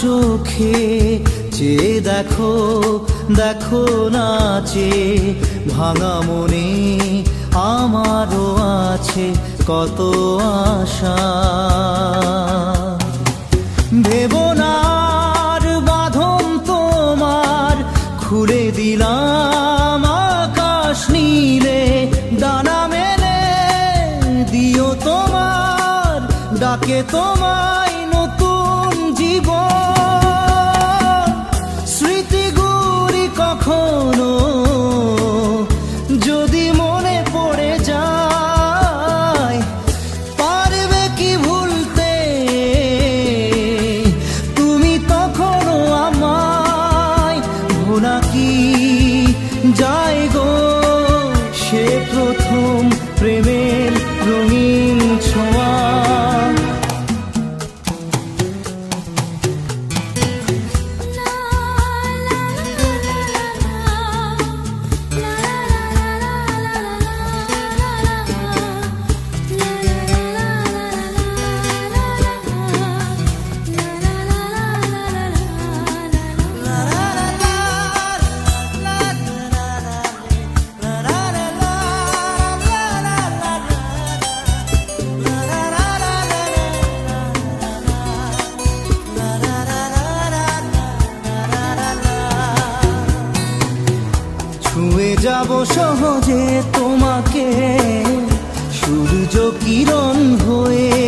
চোখে চেয়ে দেখো দেখো নাচে, ভাঙা মনে আমারও আছে কত আশা। ভেবনার বাঁধন তোমার খুলে দিলাম, আকাশ নীলে ডানা মেলে দিও তোমার, ডাকে তোমায় যাব সহজে তোমাকে। সূর্য কিরণ হয়ে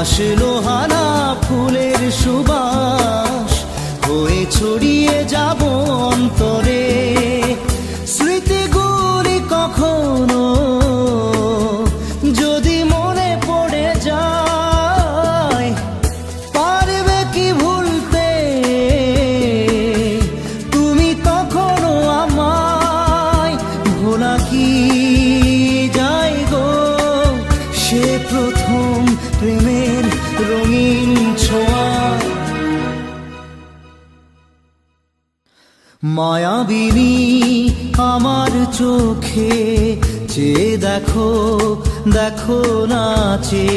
হাসলো হানা ফুলের সুবাস হয়ে ছড়িয়ে যাব অন্তরে। রঙিন ছোঁয়া আমার চোখে চেয়ে দেখো দেখো নাচে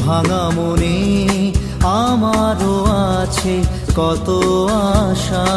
ভাঙা মনে আমারও আছে কত আশা।